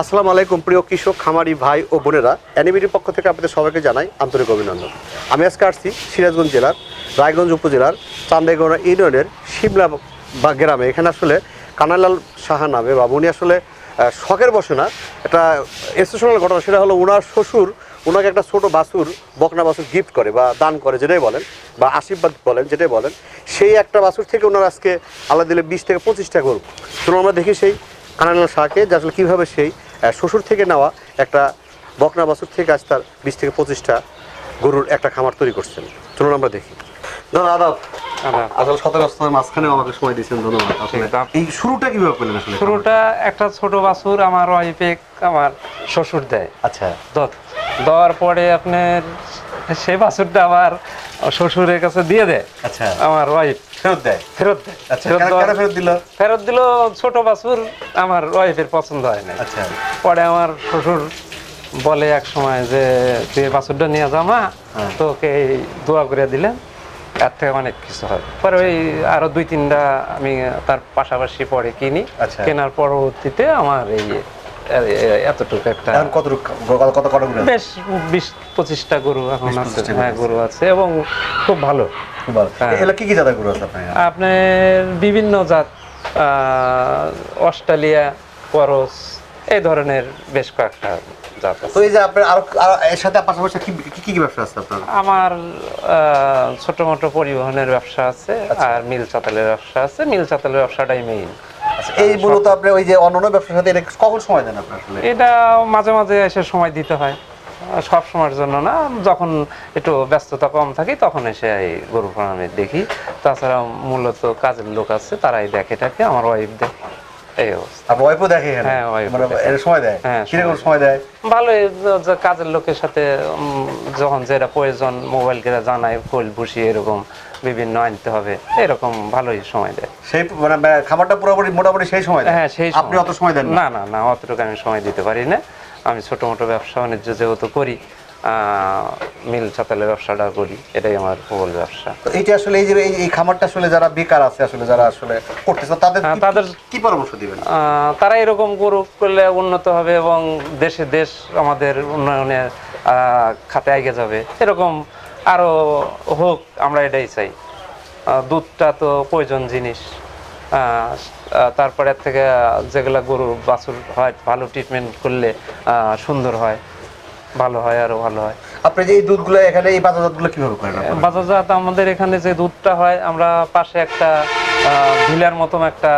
আসসালামু আলাইকুম, প্রিয় কৃষক, খামারি ভাই ও বোনেরা। অ্যানিমিটির পক্ষ থেকে আপনাদের সবাইকে জানাই আন্তরিক অভিনন্দন। আমি আজকে আসছি সিরাজগঞ্জ জেলার, রায়গঞ্জ উপজেলার চান্দাইগড়া ইউনিয়নের শিমলা বা গ্রামে। এখানে আসলে কানালাল সাহা নামে বা উনি আসলে শখের বসে না। একটা এক্সেপশনাল ঘটনা, সেটা হলো ওনার শ্বশুর ওনাকে একটা ছোট বাছুর, বকনা বাছুর গিফট করে বা দান করে, যেটাই বলেন, বা আশীর্বাদ বলেন, যেটাই বলেন। সেই একটা বাছুর থেকে ওনার আজকে আলাদা দিলে বিশ থেকে পঁচিশটা গরু। তো আমরা দেখি সেই কানালাল শাহকে যে আসলে কীভাবে সেই শ্বশুর থেকে নেওয়া একটা বকনা বাছুর থেকে আজ তার বিশ থেকে পঁচিশটা গরুর একটা খামার তৈরি করছেন। চলুন আমরা দেখি। দাদা আদাব। আসলে মাঝখানে আমাকে সময় দিয়েছেন ধন্যবাদ এই শুরুটা কীভাবে করলেন আসলে? শুরুটা একটা ছোট বাছুর আমার ওয়াইফে আমার শ্বশুর দেয়। আচ্ছা। দত দেওয়ার পরে আপনার সেই বাছুরটা আমার শ্বশুরের কাছে দিয়ে দেয়। আচ্ছা। আমার ওয়াইফ ফেরত দেয়? ফেরত দেয়। আচ্ছা ফেরত দিল? ফেরত দিল ছোট বাছুর আমার ওয়াইফের পছন্দ হয় না আচ্ছা। পরে আমার শ্বশুর বলে এক সময় যে তুই বাছুরটা নিয়ে যা মা হ্যাঁ। তোকে দোয়া করে দিলেন তার থেকে অনেক কিছু হয় পরে ওই আরও দুই তিনটা আমি তার পাশাপাশি পরে কিনি। আচ্ছা। কেনার পরবর্তীতে আমার এই এতটুকু একটা কত কত গরু বেশ বিশ পঁচিশটা গরু এখন আছে 25টা গরু হ্যাঁ আছে। গরু আছে এবং খুব ভালো। হ্যাঁ। কি কি জাতের গরু আছে আপনার আপনার বিভিন্ন জাত অস্ট্রেলিয়া করস এই ধরনের বেশ কয়েকটা জাত তো আছে এই যে আপনার আরও এর সাথে পাশাপাশি কি কি কি কি ব্যবসা আছে আপনার আমার ছোট মোটো পরিবহনের ব্যবসা আছে আচ্ছা। আর মিল চাতালের ব্যবসা আছে মিল চাতালের ব্যবসাটাই মেইন এই মূলত আপনি ওই যে অন্যান্য ব্যবসার সাথে এটা কখন সময় দেন আসলে? এটা মাঝে মাঝে এসে সময় দিতে হয়, সব সময়ের জন্য না। যখন একটু ব্যস্ততা কম থাকি, তখন এসে এই গরু ফার্মে দেখি। তাছাড়া মূলত কাজের লোক আছে, তারাই দেখে টাকে আমার ওয়াইফ দেখে। এই অবস্থা। আপনার ওয়াইফও দেখে এখানে? হ্যাঁ, মানে এর সময় দেয়? হ্যাঁ, কীরকম সময় সময় দেয়? ভালো কাজের লোকের সাথে যখন যেটা প্রয়োজন মোবাইল কেরা জানায় ফুল ভুসি এরকম বিভিন্ন আনতে হবে। এরকম ভালোই সময় দেয়। সেই মানে খাবারটা পুরোপুরি মোটামুটি সেই সময় দেয়? হ্যাঁ সেই আপনি অত সময় দেন না? না না অতটুকু আমি সময় দিতে পারি না। আমি ছোট মোটো ব্যবসা বাণিজ্য যেহেতু করি মিল চাতালের ব্যবসাটা করি এটাই আমার প্রবল ব্যবসা। তো এইটা আসলে এই যে এই- খামারটা আসলে যারা বেকার আছে আসলে যারা আসলে করতেছে তাদের হ্যাঁ, তাদের- কি পরামর্শ দিবেন? তারা এরকম গরু করলে উন্নত হবে এবং দেশে দেশ আমাদের উন্নয়নে খাতে এগিয়ে যাবে। এরকম আরও হোক আমরা এটাই চাই। দুধটা তো প্রয়োজন জিনিস। তারপরে থেকে যেগুলো গরু বাছুর হয় ভালো ট্রিটমেন্ট করলে সুন্দর হয়। ভালো হয় আরও ভালো হয়। আপনি যে এই দুধগুলো এখানে এই বাজারগুলো কীভাবে করেন? বাজারজাত আমাদের এখানে যে দুধটা হয় আমরা পাশে একটা ভিলার মতন একটা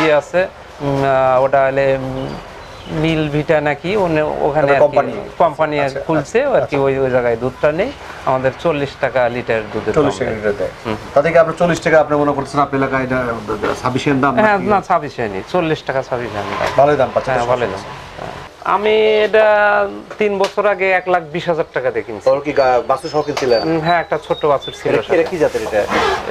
ইয়ে আছে। ওটা হলে মিল ভিটা নাকি ওখানে কোম্পানি। আচ্ছা, খুলছে আর কি ওই ওই জায়গায় দুধটা নেই। আমাদের চল্লিশ টাকা লিটার দুধের চল্লিশ টাকা লিটার দেয়। তাতে কি আপনি চল্লিশ টাকা আপনি মনে করছেন আপনার এলাকায় ছাব্বিশের দাম হ্যাঁ না ছাব্বিশ হয়নি চল্লিশ টাকা ছাব্বিশ আমি ভালোই দাম পাচ্ছেন হ্যাঁ ভালো দাম। হ্যাঁ। আমি এটা তিন বছর আগে এক লাখ বিশ হাজার টাকা দিয়ে কিনছি। তোর কি বাসু সহ কিনছিলেন হ্যাঁ একটা ছোট্ট বাছুর ছিল এটা কি- জাতের এটা?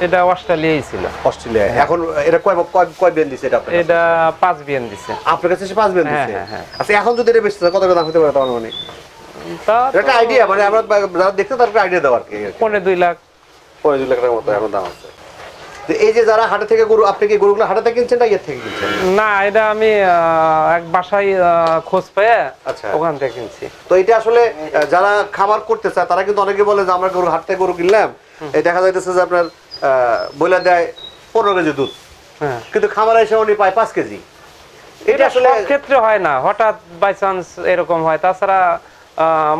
এটা অস্ট্রেলিয়াই ছিল। অস্ট্রেলিয়া এখন এটা কয় কয় কয় বেন দিছে এটা এটা পাঁচ বিয়ান দিছে। আপনার কাছে সে পাঁচ বেন হ্যাঁ, দিছে? হ্যাঁ, হ্যাঁ। আচ্ছা এখন যদি এটা বেচতে কত দাম হতে পারে তোমার মানে? একটা আইডিয়া মানে আমরা যারা দেখতে তার একটা আইডিয়া দেওয়ার কি। পনেরো দুই লাখ। পনেরো দুই লাখ টাকার মতো এখন দাম আছে। তো এই যে যারা হাটে থেকে গরু আপনি কি গরুগুলো হাটে থেকে কিনছেন না ইয়ে থেকে কিনছেন? না এটা আমি এক বাসায় খোঁজ পেয়ে আচ্ছা। ওখান থেকে কিনছি। তো এটা আসলে যারা খাবার করতে চায় তারা কিন্তু অনেকে বলে যে আমরা গরু হাট থেকে গরু কিনলাম। এই দেখা যাইতেছে যে আপনার বইলা দেয় পনেরো কেজি দুধ। হ্যাঁ। কিন্তু খামার এসে উনি পায় পাঁচ কেজি। এটা আসলে ক্ষেত্রে হয় না। হঠাৎ বাই চান্স এরকম হয়। তাছাড়া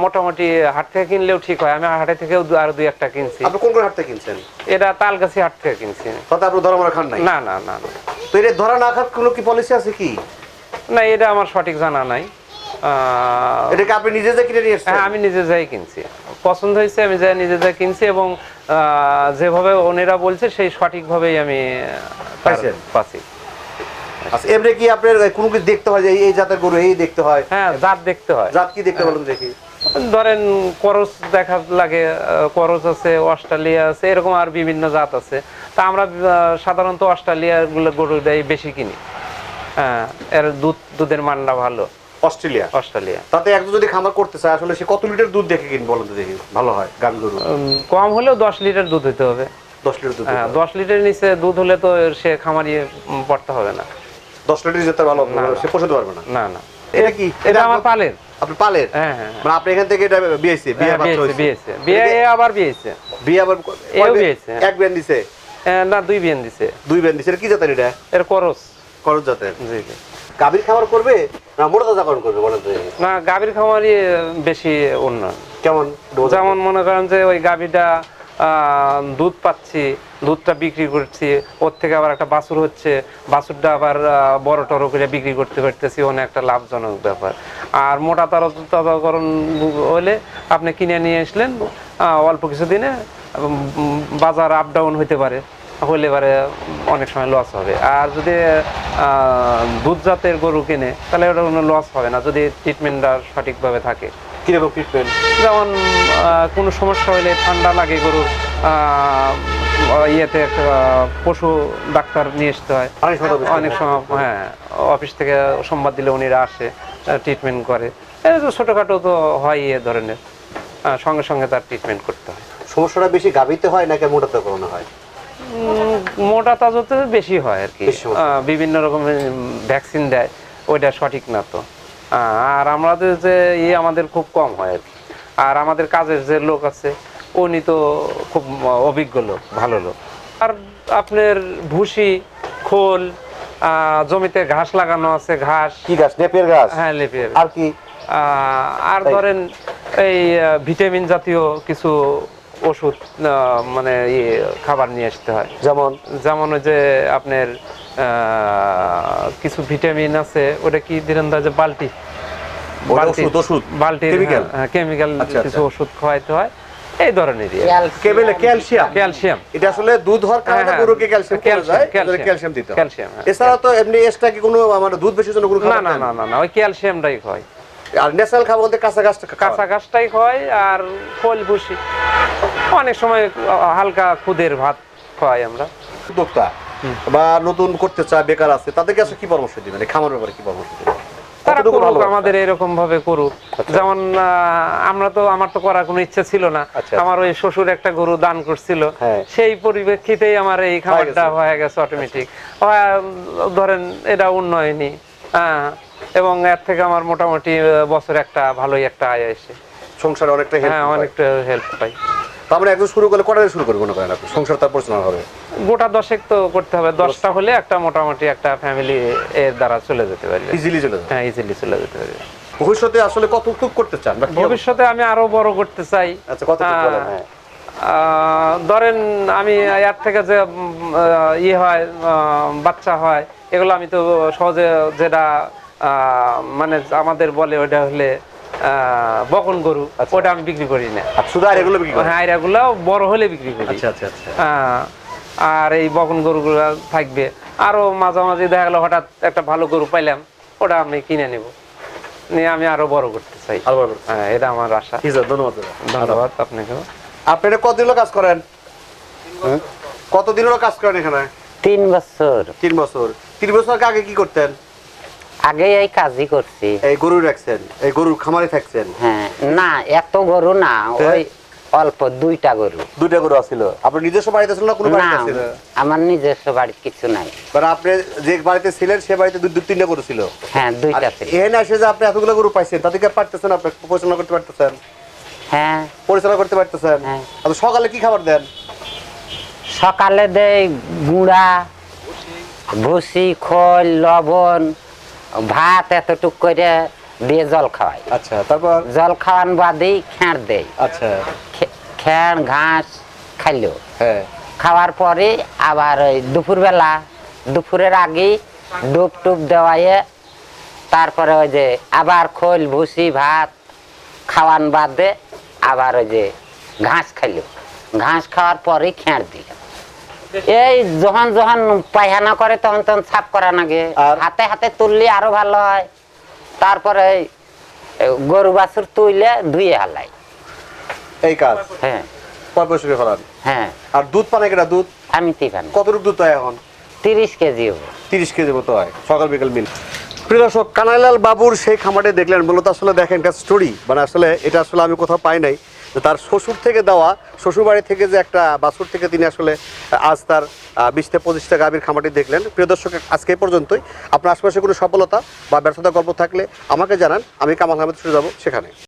মোটামুটি হাট থেকে কিনলেও ঠিক হয়। আমি হাটে থেকেও আরও দুই একটা কিনছি। আপনি কোন কোন হাট থেকে কিনছেন? এটা তালগাছি হাট থেকে কিনছি। তাতে আপনি ধরা মারা খান নাই? না না না না। তো এটা ধরা না খার কোনো কি পলিসি আছে কি? না এটা আমার সঠিক জানা নাই। এটাকে আপনি নিজে যে কিনে নিয়ে হ্যাঁ আমি নিজে যাই কিনছি। পছন্দ হয়েছে আমি যাই নিজে যাই কিনছি এবং যেভাবে ওনেরা বলছে সেই সঠিকভাবেই আমি? পাচ্ছি। আচ্ছা এমনি কি আপনার কোনো কিছু দেখতে হয় যে এই- জাতের গরু এই দেখতে হয়? হ্যাঁ জাত দেখতে হয়। জাত কি দেখতে বলুন দেখি। ধরেন করস দেখা লাগে করস আছে অস্ট্রেলিয়া আছে এরকম আর বিভিন্ন জাত আছে। তা আমরা সাধারণত অস্ট্রেলিয়া গুলো গরুটাই বেশি কিনি। হ্যাঁ এর দুধ দুধের মানটা ভালো। অস্ট্রেলিয়া? অস্ট্রেলিয়া। তাতে একজন যদি খামার করতে চায় আসলে সে কত লিটার দুধ দেখে কিন বলুন দেখি ভালো হয় গাভী গরু? কম হলেও দশ লিটার দুধ হইতে হবে। দশ লিটার দুধ হ্যাঁ দশ লিটার নিচে দুধ হলে তো সে খামারি উম, পড়তে হবে না। দশ লিটার যেতে ভালো না। সে পোষাতে পারবে না? না না। এটা কি? এটা আমার পালের। আপনি পালের? হ্যাঁ হ্যাঁ। মানে আপনি এখান থেকে এটা বিয়েছে বিয়ে হ্যাঁ, বাচ্চা বিয়েছে বিয়েছে। বিয়ে আবার বিয়েছে। বিয়ে আবার এও বিয়েছে। এক বেন দিছে? না দুই বিয়ান দিছে। দুই বেন দিছে। এটা কি জাতের এটা? এর করস। করজ জাতের। জি জি। গাভীর খাবার করবে না মোটা তাজাকরণ করবে বলেন তো? না গাভীর খামারই বেশি উন্নয়ন। কেমন? যেমন মনে করেন যে ওই গাভীটা আহ, দুধ পাচ্ছি, দুধটা বিক্রি করছি, ওর থেকে আবার একটা বাছুর হচ্ছে, বাছুরটা আবার বড় টড়ো করে বিক্রি করতে পারতেছি অনেক একটা লাভজনক ব্যাপার। আর মোটা তার তদাকরণ হলে আপনি কিনে নিয়ে আসলেন অল্প কিছু দিনে বাজার আপ ডাউন হইতে পারে, হলে এবারে অনেক সময় লস হবে। আর যদি দুধ জাতের গরু কিনে, তাহলে ওটা কোনো লস হবে না, যদি ট্রিটমেন্টটা সঠিকভাবে থাকে। কীরকম ট্রিটমেন্ট যেমন কোনো সমস্যা হলে ঠান্ডা লাগে গরুর ইয়েতে পশু ডাক্তার নিয়ে আসতে হয়। অনেক সময় হ্যাঁ অফিস থেকে সংবাদ দিলে উনিরা আসে ট্রিটমেন্ট করে। এই তো ছোটোখাটো তো হয় এ ধরনের। সঙ্গে সঙ্গে তার ট্রিটমেন্ট করতে হয়। সমস্যাটা বেশি গাভীতে হয় নাকি মোটা তাজাকরণে হয়? মোটা তাজতে বেশি হয় আর কি। বিভিন্ন রকমের ভ্যাকসিন দেয় ওইটা সঠিক না তো। আর আমাদের যে ইয়ে আমাদের খুব কম হয় আর আর আমাদের কাজের যে লোক আছে উনি তো খুব অভিজ্ঞ লোক ভালো লোক। আর আপনার ভুসি খোল আহ, জমিতে ঘাস লাগানো আছে ঘাস। কি গাছ লেপের গাছ হ্যাঁ লেপের। আর কি? আহ, আর ধরেন এই ভিটামিন জাতীয় কিছু ওষুধ মানে ইয়ে খাবার নিয়ে আসতে হয়। যেমন যেমন ওই যে আপনার কিছু ভিটামিন আছে ওটা কি দিলেন যে। বালতি? Chemical? কেমিক্যাল কিছু। ওষুধ খাওয়াইতে হয়। এই ধরনের কেবল ক্যালসিয়াম? ক্যালসিয়াম। এটা আসলে দুধ হওয়ার কারণে হ্যাঁ, গরুকে ক্যালসিয়াম ক্যালসিয়াম, যায় ক্যালসিয়াম। ক্যালসিয়াম। দিতে হয়। ক্যালসিয়াম, হ্যাঁ। এছাড়া তো এমনি এক্সট্রা কি কোনো মানে দুধ বেশির জন্য কোনো না না না না ওই ক্যালসিয়ামটাই হয়। আর ন্যাচারাল খাবার বলতে কাঁচা গাছটা কাঁচা ঘাসটাই হয় আর ভুসি। অনেক সময় হালকা খুদের ভাত খাওয়াই আমরা। উদ্যোক্তা বা নতুন করতে চায় বেকার আছে তাদেরকে আসলে কি পরামর্শ দিবেন? খামার ব্যাপারে কি পরামর্শ দিবেন? তারা করুক আমাদের এরকম ভাবে করুক। যেমন আহ, আমরা তো আমার তো করার কোনো ইচ্ছা ছিল না। আচ্ছা। আমার ওই শ্বশুর একটা গরু দান করছিল। হ্যাঁ। সেই পরিপ্রেক্ষিতেই আমার এই খাবারটা হয়ে গেছে অটোমেটিক ধরেন এটা উন্নয়নই। হ্যাঁ। এবং এর থেকে আমার মোটামুটি বছর একটা ভালোই একটা আয় আসে। সংসারে অনেকটা হ্যাঁ অনেকটা হেল্প পাই। একজন শুরু করলে কটা শুরু করবে মনে করেন আপনি সংসার তার পরিচালনা হবে। গোটা দশেক তো করতে হবে। দশটা হলে একটা মোটামুটি একটা ফ্যামিলি এর দ্বারা চলে যেতে পারবে ইজিলি চলে যাবে। হ্যাঁ ইজিলি চলে যেতে পারবে ভবিষ্যতে আসলে কত করতে চান? ভবিষ্যতে আমি আরও বড় করতে চাই। আচ্ছা কত হ্যাঁ। ধরেন আমি এর থেকে যে ইয়ে হয় বাচ্চা হয় এগুলো আমি তো সহজে যেটা মানে আমাদের বলে ওটা হলে বকন গরু ওটা আমি বিক্রি করি না। আর শুধু আর এগুলো বিক্রি হ্যাঁ এগুলো বড় হলে বিক্রি করি। আচ্ছা আচ্ছা আচ্ছা। আর এই বকন গরুগুলো থাকবে। আরও মাঝামাঝি দেখা গেলো হঠাৎ একটা ভালো গরু পাইলাম ওটা আমি কিনে নেব। নিয়ে আমি আরও বড় করতে চাই। আরও বড় হ্যাঁ এটা আমার আশা। ঠিক আছে ধন্যবাদ। ধন্যবাদ আপনাকেও আপনি এটা কতদিন কাজ করেন? কতদিন হলো কাজ করেন এখানে? তিন বছর। তিন বছর। তিন বছর আগে কি করতেন? আগে এই কাজই করছি। এই গরু রাখছেন এই গরুর খামারে থাকছেন? হ্যাঁ না এত গরু না ওই অল্প দুইটা গরু। দুইটা গরু আছিল। আপনি নিজস্ব বাড়িতে ছিলেন না কোনো বাড়িতে ছিল? আমার নিজস্ব বাড়ি কিছু নাই। মানে আপনি যে বাড়িতে ছিলেন সে বাড়িতে দুই তিনটা গরু ছিল? হ্যাঁ দুইটা ছিল। এসে যে আপনি এতগুলো গরু পাইছেন তাদেরকে পারতেছেন আপনি? পরিচালনা করতে পারতেছেন? হ্যাঁ। পরিচালনা করতে পারতেছেন? হ্যাঁ। সকালে কি খাবার দেন? সকালে দেই গুঁড়া ভুসি খোল লবণ ভাত এতটুক করে দিয়ে জল খাওয়াই। আচ্ছা তারপর? জল খাওয়ান বাদেই খেঁড় দেই। আচ্ছা। খেড় ঘাস খাইলো হ্যাঁ। খাওয়ার পরে আবার ওই দুপুরবেলা দুপুরের আগে ডুব টুপ দেওয়াইয়ে তারপরে ওই যে আবার খোল ভুসি ভাত খাওয়ান বাদে আবার ওই যে ঘাস খাইলো ঘাস খাওয়ার পরে খেঁড় দিল এই যখন যখন পায়খানা করে তখন তখন সাফ করা লাগে হাতে হাতে তুললে আরও ভালো হয়। তারপরে গরু বাছুর তুইলে ধুয়ে হালাই। এই কাজ? হ্যাঁ। পয়সা ফেলান? হ্যাঁ। আর দুধ পানে কেটা দুধ? আমি তিফান কতটুকু দুধ হয় এখন? তিরিশ কেজি তিরিশ কেজি মতো হয়। সকাল বিকাল মিল। প্রিয় দর্শক কানাইলাল বাবুর সেই খামারটি দেখলেন। মূলত আসলে দেখেন স্টোরি মানে আসলে এটা আসলে আমি কোথাও পাই নাই। তার শ্বশুর থেকে দেওয়া, শ্বশুরবাড়ি থেকে যে একটা বাছুর থেকে তিনি আসলে, আজ তার বিশ থেকে পঁচিশটা গাভীর খামারটি দেখলেন। প্রিয় দর্শক, আজকে পর্যন্তই। আপনার আশেপাশে কোনো সফলতা বা ব্যর্থতা গল্প থাকলে আমাকে জানান। আমি কামাল আহমেদ শুরু যাব সেখানে।